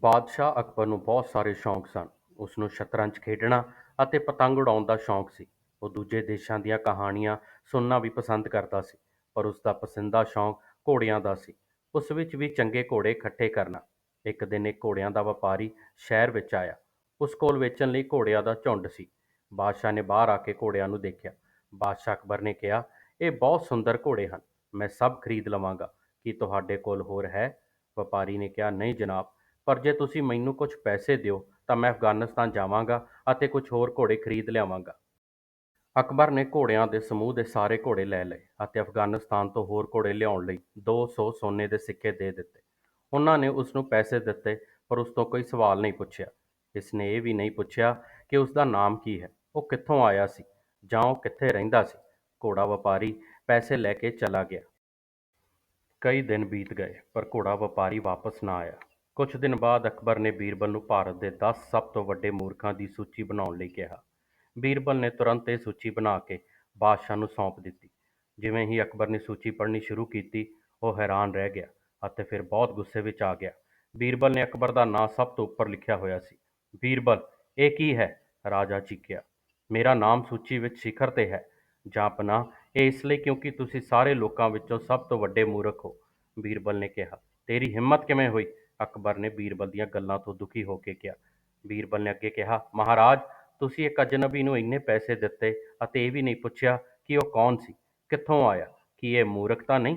ਬਾਦਸ਼ਾਹ ਅਕਬਰ ਨੂੰ ਬਹੁਤ ਸਾਰੇ ਸ਼ੌਂਕ ਸਨ। ਉਸਨੂੰ ਸ਼ਤਰੰਜ ਖੇਡਣਾ ਅਤੇ ਪਤੰਗ ਉਡਾਉਣ ਦਾ ਸ਼ੌਂਕ ਸੀ। ਉਹ ਦੂਜੇ ਦੇਸ਼ਾਂ ਦੀਆਂ ਕਹਾਣੀਆਂ ਸੁਣਨਾ ਵੀ ਪਸੰਦ ਕਰਦਾ ਸੀ। ਪਰ ਉਸਦਾ ਪਸੰਦਾ ਸ਼ੌਂਕ ਘੋੜਿਆਂ ਦਾ ਸੀ। ਉਸ ਵਿੱਚ ਵੀ ਚੰਗੇ ਘੋੜੇ ਇਕੱਠੇ ਕਰਨਾ। ਇੱਕ ਦਿਨ ਇੱਕ ਘੋੜਿਆਂ ਦਾ ਵਪਾਰੀ ਸ਼ਹਿਰ ਵਿੱਚ ਆਇਆ। ਉਸ ਕੋਲ ਵੇਚਣ ਲਈ ਘੋੜਿਆਂ ਦਾ ਝੁੰਡ ਸੀ। ਬਾਦਸ਼ਾਹ ਨੇ ਬਾਹਰ ਆ ਕੇ ਘੋੜਿਆਂ ਨੂੰ ਦੇਖਿਆ। ਬਾਦਸ਼ਾਹ ਅਕਬਰ ਨੇ ਕਿਹਾ, "ਇਹ ਬਹੁਤ ਸੁੰਦਰ ਘੋੜੇ ਹਨ। ਮੈਂ ਸਭ ਖਰੀਦ ਲਵਾਂਗਾ। ਕੀ ਤੁਹਾਡੇ ਕੋਲ ਹੋਰ ਹੈ?" ਵਪਾਰੀ ਨੇ ਕਿਹਾ, "ਨਹੀਂ ਜਨਾਬ, ਪਰ ਜੇ ਤੁਸੀਂ ਮੈਨੂੰ ਕੁਝ ਪੈਸੇ ਦਿਓ ਤਾਂ ਮੈਂ ਅਫ਼ਗ਼ਾਨਿਸਤਾਨ ਜਾਵਾਂਗਾ ਅਤੇ ਕੁਝ ਹੋਰ ਘੋੜੇ ਖਰੀਦ ਲਿਆਵਾਂਗਾ।" ਅਕਬਰ ਨੇ ਘੋੜਿਆਂ ਦੇ ਸਮੂਹ ਦੇ ਸਾਰੇ ਘੋੜੇ ਲੈ ਲਏ ਅਤੇ ਅਫ਼ਗ਼ਾਨਿਸਤਾਨ ਤੋਂ ਹੋਰ ਘੋੜੇ ਲਿਆਉਣ ਲਈ ਦੋ ਸੌ ਸੋਨੇ ਦੇ ਸਿੱਕੇ ਦੇ ਦਿੱਤੇ। ਉਨ੍ਹਾਂ ਨੇ ਉਸ ਨੂੰ ਪੈਸੇ ਦਿੱਤੇ ਪਰ ਉਸ ਤੋਂ ਕੋਈ ਸਵਾਲ ਨਹੀਂ ਪੁੱਛਿਆ। ਇਸ ਨੇ ਇਹ ਵੀ ਨਹੀਂ ਪੁੱਛਿਆ ਕਿ ਉਸ ਦਾ ਨਾਮ ਕੀ ਹੈ, ਉਹ ਕਿੱਥੋਂ ਆਇਆ ਸੀ ਜਾਂ ਉਹ ਕਿੱਥੇ ਰਹਿੰਦਾ ਸੀ। ਘੋੜਾ ਵਪਾਰੀ ਪੈਸੇ ਲੈ ਕੇ ਚਲਾ ਗਿਆ। ਕਈ ਦਿਨ ਬੀਤ ਗਏ ਪਰ ਘੋੜਾ ਵਪਾਰੀ ਵਾਪਸ ਨਾ ਆਇਆ। ਕੁਝ ਦਿਨ ਬਾਅਦ ਅਕਬਰ ਨੇ ਬੀਰਬਲ ਨੂੰ ਭਾਰਤ ਦੇ ਦਸ ਸਭ ਤੋਂ ਵੱਡੇ ਮੂਰਖਾਂ ਦੀ ਸੂਚੀ ਬਣਾਉਣ ਲਈ ਕਿਹਾ। ਬੀਰਬਲ ਨੇ ਤੁਰੰਤ ਇਹ ਸੂਚੀ ਬਣਾ ਕੇ ਬਾਦਸ਼ਾਹ ਨੂੰ ਸੌਂਪ ਦਿੱਤੀ। ਜਿਵੇਂ ਹੀ ਅਕਬਰ ਨੇ ਸੂਚੀ ਪੜ੍ਹਨੀ ਸ਼ੁਰੂ ਕੀਤੀ, ਉਹ ਹੈਰਾਨ ਰਹਿ ਗਿਆ ਅਤੇ ਫਿਰ ਬਹੁਤ ਗੁੱਸੇ ਵਿੱਚ ਆ ਗਿਆ। ਬੀਰਬਲ ਨੇ ਅਕਬਰ ਦਾ ਨਾਂ ਸਭ ਤੋਂ ਉੱਪਰ ਲਿਖਿਆ ਹੋਇਆ ਸੀ। "ਬੀਰਬਲ, ਇਹ ਕੀ ਹੈ?" ਰਾਜਾ ਚੀਕਿਆ। "ਮੇਰਾ ਨਾਮ ਸੂਚੀ ਵਿੱਚ ਸਿਖਰ 'ਤੇ ਹੈ, ਜਾਂ ਪਨਾਹ ਇਹ ਇਸ ਲਈ ਕਿਉਂਕਿ ਤੁਸੀਂ ਸਾਰੇ ਲੋਕਾਂ ਵਿੱਚੋਂ ਸਭ ਤੋਂ ਵੱਡੇ ਮੂਰਖ ਹੋ," ਬੀਰਬਲ ਨੇ ਕਿਹਾ। "ਤੇਰੀ ਹਿੰਮਤ ਕਿਵੇਂ ਹੋਈ?" ਅਕਬਰ ਨੇ ਬੀਰਬਲ ਦੀਆਂ ਗੱਲਾਂ ਤੋਂ ਦੁਖੀ ਹੋ ਕੇ ਕਿਹਾ। ਬੀਰਬਲ ਨੇ ਅੱਗੇ ਕਿਹਾ, "ਮਹਾਰਾਜ, ਤੁਸੀਂ ਇੱਕ ਅਜਨਬੀ ਨੂੰ ਇੰਨੇ ਪੈਸੇ ਦਿੱਤੇ ਅਤੇ ਇਹ ਵੀ ਨਹੀਂ ਪੁੱਛਿਆ ਕਿ ਉਹ ਕੌਣ ਸੀ, ਕਿੱਥੋਂ ਆਇਆ। ਕੀ ਇਹ ਮੂਰਖਤਾ ਨਹੀਂ?"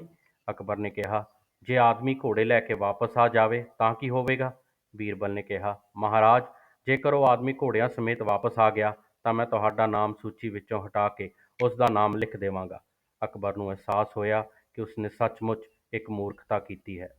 ਅਕਬਰ ਨੇ ਕਿਹਾ, "ਜੇ ਆਦਮੀ ਘੋੜੇ ਲੈ ਕੇ ਵਾਪਸ ਆ ਜਾਵੇ ਤਾਂ ਕੀ ਹੋਵੇਗਾ?" ਬੀਰਬਲ ਨੇ ਕਿਹਾ, "ਮਹਾਰਾਜ, ਜੇਕਰ ਉਹ ਆਦਮੀ ਘੋੜਿਆਂ ਸਮੇਤ ਵਾਪਸ ਆ ਗਿਆ ਤਾਂ ਮੈਂ ਤੁਹਾਡਾ ਨਾਮ ਸੂਚੀ ਵਿੱਚੋਂ ਹਟਾ ਕੇ ਉਸ ਦਾ ਨਾਮ ਲਿਖ ਦੇਵਾਂਗਾ।" ਅਕਬਰ ਨੂੰ ਅਹਿਸਾਸ ਹੋਇਆ ਕਿ ਉਸਨੇ ਸੱਚਮੁੱਚ ਇੱਕ ਮੂਰਖਤਾ ਕੀਤੀ ਹੈ।